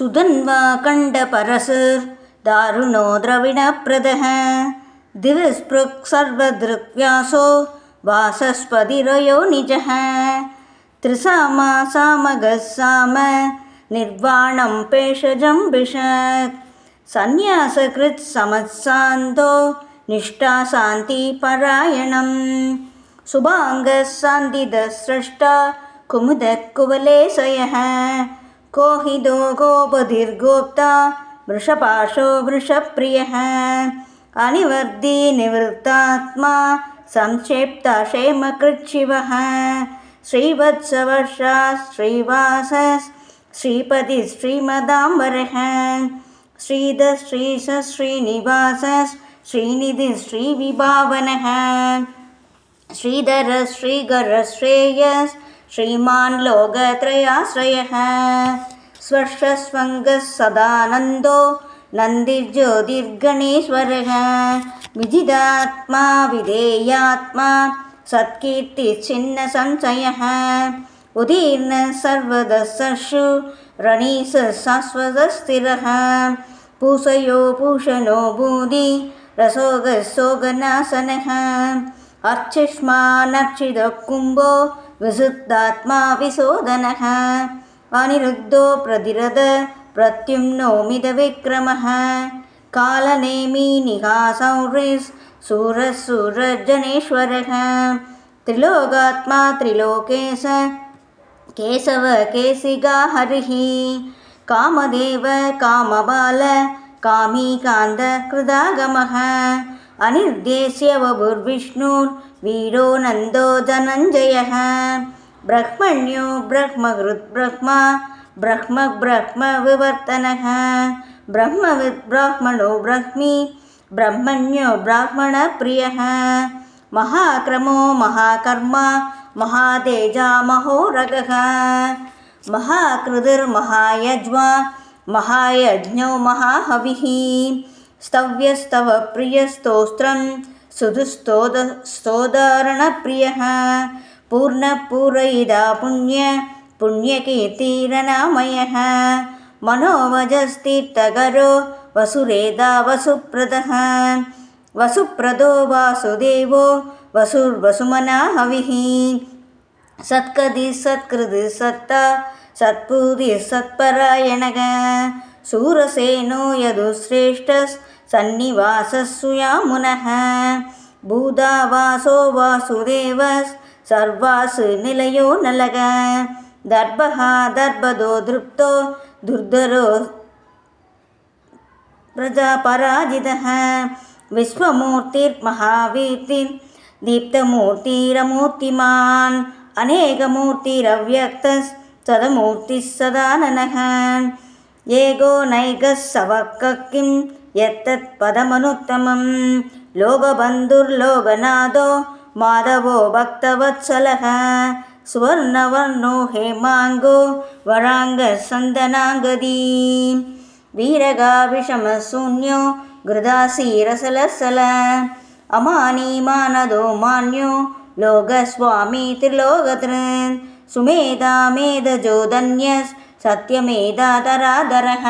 சுதன்வா கண்ட பரசுர் தாருணோ திரவிடப்பிரதः திவிஸ்புக் சர்வதృக்வியாசோ வாசஸ்பதிரயோ நிஜः திரிசாமா சாமகசாம நிர்வாணம் பேஷஜம் பிஷக். சந்நியாசகிருத் சமத்சாந்தோ நிஷ்டா சாந்தி பராயணம். சுபாங்க சாந்தித சிரஷ்டா குமுத குவலேசய कोहिदो गोपधिर्गोप्ता वृषपाशो वृषप्रियः अनिवर्दी निवृत्तात्मा संक्षेप्ता क्षेमकृच्छिवः श्रीवत्सवर्षा श्रीवासः श्रीपतिः श्रीमदाम्बरः श्रीमान् लोकत्रयाश्रयः। स्वर्शस्वङ्गः सदानन्दो नन्दिर्ज्योतिर्गणेश्वरः। विजिदात्मा विधेयात्मा सत्कीर्तिश्चिन्नसंशयः उदीर्णः सर्वदः सर्षु रणीस शाश्वतस्थिरः। पूषयो पूषणो बूदि रसोगः सोगनासनः अर्चिष्मानर्चितः कुम्भो विशुद्धात्मा विशोदनः अनिरुद्धो प्रतिरद प्रत्युम्नो मिदविक्रमः कालनेमि निहासौरिस् सूरः सूरजनेश्वरः त्रिलोकात्मा त्रिलोकेश केशव केशिगा हरिः। कामदेव कामबाल कामीकान्तकृदागमः अनिर्देश्य वपुर्विष्णुर्वीरो नन्दो धनञ्जयः। ब्रह्मण्यो ब्रह्महृद्ब्रह्मा ब्रह्म ब्रह्मविवर्तनः ब्रह्मविद् ब्राह्मणो ब्रह्मी ब्रह्मण्यो ब्राह्मणप्रियः महाक्रमो महाकर्मा महातेजामहोरगः महाकृतिर्महायज्वा महायज्ञो महाहविः स्तव्यस्तवप्रियस्तोत्रं सुधुस्तोद स्तोदारणप्रियः पूर्णपूरयिदा पुण्य पुण्यकीर्तिरनामयः मनोवजस्तीर्थकरो वसुरेदा वसुप्रदः वसुप्रदो वासुदेवो वसुर्वसुमना हविः सत्कदिः सत्कृतिः सत्ता सत्पूतिः सत्परायणः शूरसेनो यदुश्रेष्ठसन्निवासः சந்நிவாசஸ்வயாமுனः பூதாவாசோ வாசுதேவஸ் சர்வாசு நிலையோ நலக. தர்பகா தர்பதோ திருப்தோ துர்தரோ பிரஜாபராஜிதः விஸ்வமூர்த்திர்மகாவீர்த்திர் தீப்தமூர்த்திரமூர்த்திமான் அநேகமூர்த்திரவ்யக்தஸ் சதமூர்த்திஸ் சதானனக ஏகோ நைகஸ் சவக்கிம் यत्तत् पदमनुत्तमं लोकबन्धुर्लोकनाथो माधवो भक्तवत्सलः। सुवर्णवर्णो हेमाङ्गो वराङ्गसन्दनाङ्गदी। वीरगाविषमशून्यो गृदासीरसलसल। अमानी मानदो मान्यो लोकस्वामी त्रिलोकतृ सुमेधा मेधजो धन्यस् सत्यमेधातराधरः